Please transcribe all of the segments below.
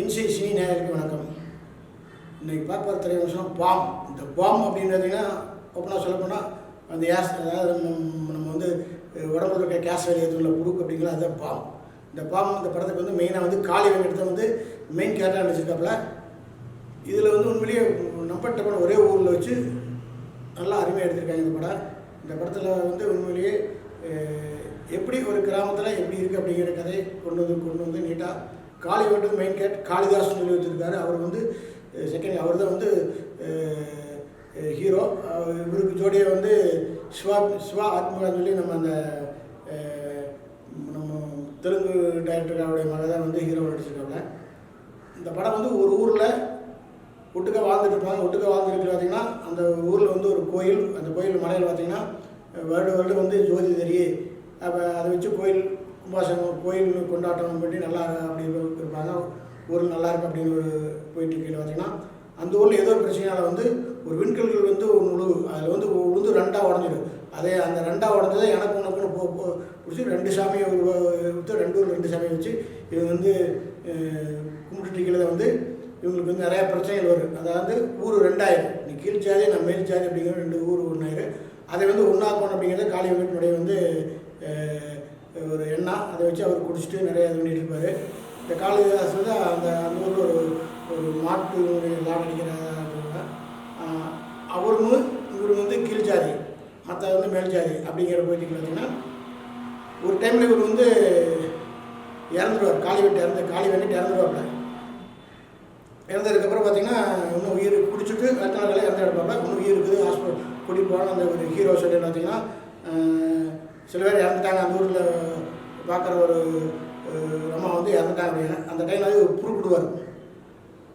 Incy cine நேயருக்கு வணக்கம். இன்னைக்கு தலைவர் சொன்னால் பாம். இந்த பாம் அப்படின்றதுன்னா ஓப்பனாக சொல்லப்போனால் அந்த கேஸ் அதாவது நம்ம நம்ம வந்து உடம்புல இருக்க கேஸ் வெளியேற்றுள்ள புழுக்கு அப்படிங்கிற அதுதான் பாம். இந்த பாம் இந்த படத்துக்கு வந்து மெயினாக வந்து காளி வெங்கடத்தை வந்து மெயின் கேரக்டராக நடிச்சிருக்காப்புல. இதில் வந்து உண்மையிலேயே நம்பட்ட படம் ஒரே ஊரில் வச்சு நல்லா அருமையாக எடுத்திருக்காங்க இந்த படம். இந்த படத்தில் வந்து உண்மையிலேயே எப்படி ஒரு கிராமத்தில் எப்படி இருக்குது அப்படிங்கிற கதை கொண்டு வந்து கொண்டு வந்து நீட்டாக காளி வந்து மெயின் கேட் காளிதாஸ் சொல்லி வச்சுருக்காரு. அவர் வந்து செகண்ட் அவர் தான் வந்து ஹீரோ இவருக்கு ஜோடியை வந்து சிவா சிவா ஆத்மராஜ் சொல்லி நம்ம அந்த நம்ம தெலுங்கு டைரக்டர் அவருடைய மகன் தான் வந்து ஹீரோ நடிச்சிருக்காங்க. இந்த படம் வந்து ஒரு ஊரில் ஒட்டுக்க வாழ்ந்துட்டுருப்பாங்க ஒட்டுக்க வாழ்ந்துருக்கு பார்த்தீங்கன்னா அந்த ஊரில் வந்து ஒரு கோயில் அந்த கோயில் மலையில் பார்த்தீங்கன்னா வருட வருடம் வந்து ஜோதி தெரியும் அப்போ அதை வச்சு கோயில் கும்பாசனம் கோயில் கொண்டாட்டம் பண்ணி நல்லா அப்படி இருப்பாங்க. ஊரில் நல்லா இருக்கும் அப்படின்னு ஒரு போயிட்டு கீழே பார்த்தீங்கன்னா அந்த ஊரில் ஏதோ ஒரு பிரச்சனையால் வந்து ஒரு விண்கல்கள் வந்து முழு அதில் வந்து உளுந்து ரெண்டாக உடஞ்சிடும். அதே அந்த ரெண்டாக உடஞ்சதை எனக்கு உனக்குன்னு போ பிடிச்சி ரெண்டு சாமியை விட்டு ரெண்டு ஊர் ரெண்டு சாமியை வச்சு இவங்க வந்து கும்பிட்டு கும்பிட்டுட்டு இருக்கிறத வந்து இவங்களுக்கு வந்து நிறையா பிரச்சனைகள் வரும். அதாவது ஊர் ரெண்டாயிரம். நீ கீழ் ஜாதி நான் மேல் ஜாதி அப்படிங்கிற ரெண்டு ஊர் ஒன்றாயிரம் அதை வந்து ஒன்றாக்கணும் அப்படிங்கிறது காளி வெங்கடனுடைய வந்து ஒரு எண்ணம் அதை வச்சு அவர் குடிச்சிட்டு நிறையா இது பண்ணிட்டு இருப்பார். இந்த காளிதாஸ் வந்து அந்த அந்த ஊரில் ஒரு ஒரு மாட்டு லாட் அடிக்கிற அவரும் இவர் வந்து கீழ் ஜாதி மற்ற வந்து மேல் ஜாதி அப்படிங்கிற போயிட்டு பார்த்தீங்கன்னா ஒரு டைமில் இவர் வந்து இறந்துருவார். காளி வெட்டி இறந்து காளி வெட்டிட்டு இறந்துடுவாப்ல இறந்ததுக்கப்புறம் பார்த்தீங்கன்னா இன்னும் உயிர் குடிச்சிட்டு அடுத்த நாள் இறந்து எடுப்பாங்க இன்னும் உயிர் இருக்குது ஹாஸ்பிட்டல் கூட்டிகிட்டு போன அந்த ஒரு ஹீரோ சொல்லி பார்த்தீங்கன்னா சில பேர் இறந்துட்டாங்க. அந்த ஊரில் பார்க்குற ஒரு அம்மா வந்து இறந்துட்டாங்க அப்படின்னா அந்த டைமில் வந்து புறுக்குடுவார்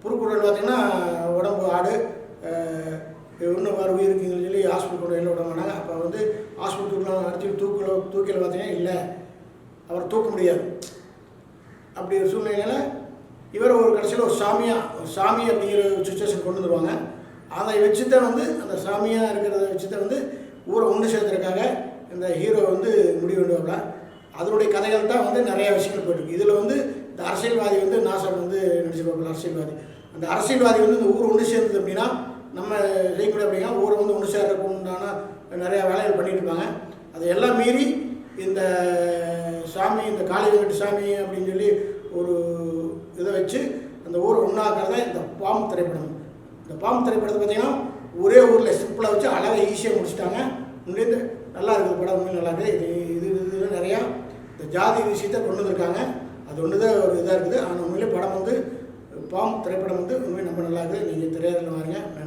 புறுக்குடுவல் பார்த்தீங்கன்னா உடம்பு ஆடு இன்னும் வேறு உயிர் இருக்குதுன்னு சொல்லி ஹாஸ்பிட்டல் கொண்டு வெளில விட மாட்டாங்க. அப்போ வந்து ஹாஸ்பிட்டலுக்குள்ள அடிச்சு தூக்கில் தூக்கில் பார்த்தீங்கன்னா இல்லை. அவர் தூக்க முடியாது. அப்படி ஒரு சூழ்நிலையில் இவர் ஒரு கடைசியில் ஒரு சாமியாக ஒரு சாமி அப்படிங்கிற சுச்சுவேஷன் கொண்டு வந்துடுவாங்க அதை வச்சு தான் வந்து அந்த சாமியாக இருக்கிறத வச்சு தான் வந்து ஊரை ஒன்று சேர்த்துறதுக்காக இந்த ஹீரோ வந்து முடிவு பண்ணுவாங்க அதனுடைய கதைகள் தான் வந்து நிறைய விஷயங்கள் போயிருக்கு இதில் வந்து இந்த அரசியல்வாதி வந்து நாசர் வந்து நடிச்சிருப்பாங்க அரசியல்வாதி. அந்த அரசியல்வாதி வந்து இந்த ஊர் ஒன்று சேர்ந்தது அப்படின்னா நம்ம செய்யக்கூடிய அப்படின்னா ஊரை வந்து ஒன்று சேர்றதுக்கு உண்டான நிறையா வேலைகள் பண்ணிட்டு இருப்பாங்க. அதை எல்லாம் மீறி இந்த சாமி இந்த காளி வெங்கட்டு சாமி அப்படின்னு சொல்லி ஒரு இதை வச்சு அந்த ஊரை ஒன்றாக்குறத இந்த பாம்பு திரைப்படம். இந்த பாம்பு திரைப்படத்தை பார்த்தீங்கன்னா ஒரே ஊரில் சிம்பிளாக வச்சு அழகாக ஈஸியாக முடிச்சிட்டாங்க. உண்மையிலே நல்லா இருக்குது படம் உண்மையிலே நல்லா இருக்குது இது இது இது நிறையா இந்த ஜாதி விஷயத்தை கொண்டு வந்திருக்காங்க. அது ஒன்று தான் ஒரு இதாக இருக்குது. ஆனால் உண்மையிலே படம் வந்து பாம் திரைப்படம் வந்து உண்மையை ரொம்ப நல்லா இருக்குது. நீங்கள் திரையரங்கில் வாங்க நன்றி.